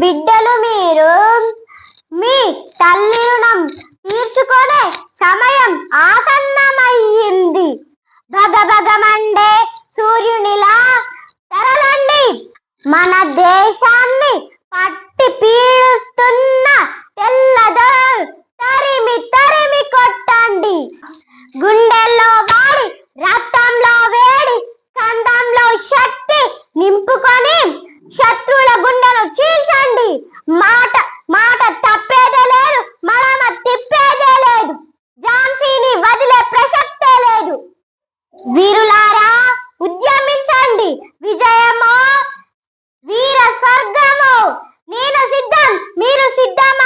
బిడ్డలు మీరు. మీ తల్లి రుణం తీర్చుకునే సమయం ఆసన్నమయ్యింది. భగభగమండే సూర్యునిలా తరలండి. మన దేశ మాట మాట తప్పేదే లేదు మరమ తిప్పేదే లేదు. ఝాన్సీని వదిలే ప్రసక్తే లేదు. వీరులారా ఉద్యమించండి. విజయమో వీర స్వర్గము. నేను సిద్ధం మీరు సిద్ధమా?